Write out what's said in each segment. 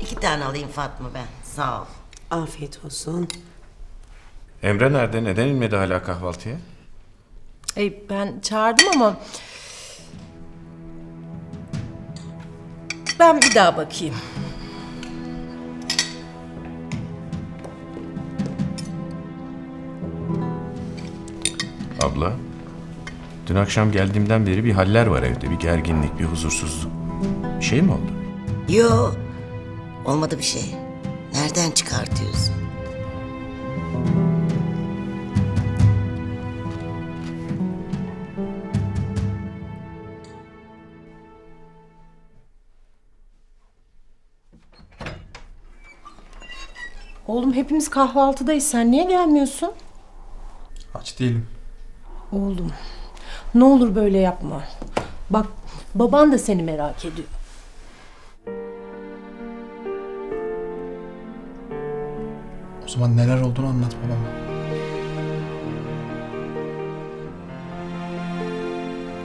İki tane alayım Fatma ben. Sağ ol. Afiyet olsun. Emre nerede? Neden inmedi hala kahvaltıya? Ey, ben çağırdım ama... Ben bir daha bakayım. Abla, dün akşam geldiğimden beri bir haller var evde. Bir gerginlik, bir huzursuzluk. Bir şey mi oldu? Yo. Olmadı bir şey. Nereden çıkartıyorsun? Oğlum hepimiz kahvaltıdayız. Sen niye gelmiyorsun? Aç değilim. Oğlum, ne olur böyle yapma. Bak, baban da seni merak ediyor. Zaman neler olduğunu anlat babama.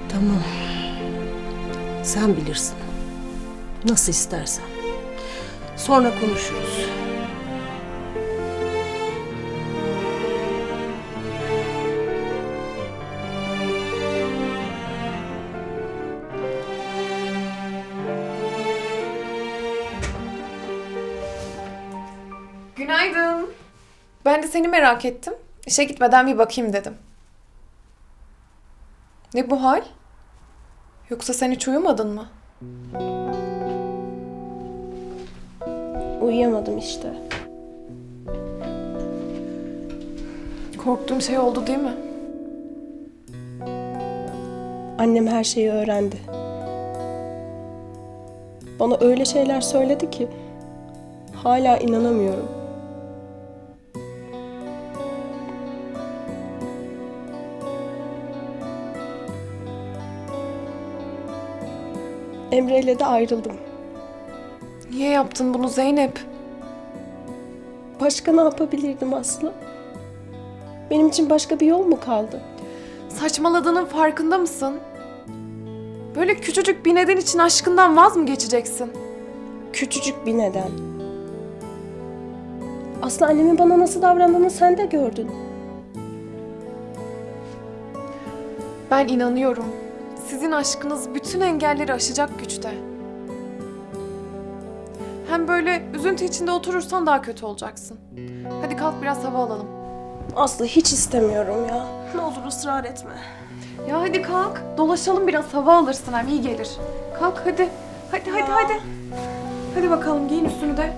Tamam. Sen bilirsin. Nasıl istersen. Sonra konuşuruz. Günaydın. Ben de seni merak ettim. İşe gitmeden bir bakayım dedim. Ne bu hal? Yoksa sen hiç uyumadın mı? Uyuyamadım işte. Korktuğum şey oldu değil mi? Annem her şeyi öğrendi. Bana öyle şeyler söyledi ki hala inanamıyorum. Emre ile de ayrıldım. Niye yaptın bunu Zeynep? Başka ne yapabilirdim Aslı? Benim için başka bir yol mu kaldı? Saçmaladığının farkında mısın? Böyle küçücük bir neden için aşkından vaz mı geçeceksin? Küçücük bir neden. Aslı annemin bana nasıl davrandığını sen de gördün. Ben inanıyorum. Sizin aşkınız bütün engelleri aşacak güçte. Hem böyle üzüntü içinde oturursan daha kötü olacaksın. Hadi kalk biraz hava alalım. Aslı hiç istemiyorum ya. Ne olur ısrar etme. Ya hadi kalk. Dolaşalım biraz hava alırsın hem iyi gelir. Kalk hadi. Hadi hadi hadi. Hadi bakalım giyin üstünü de.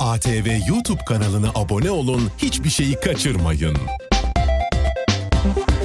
ATV YouTube kanalına abone olun, hiçbir şeyi kaçırmayın. Bye.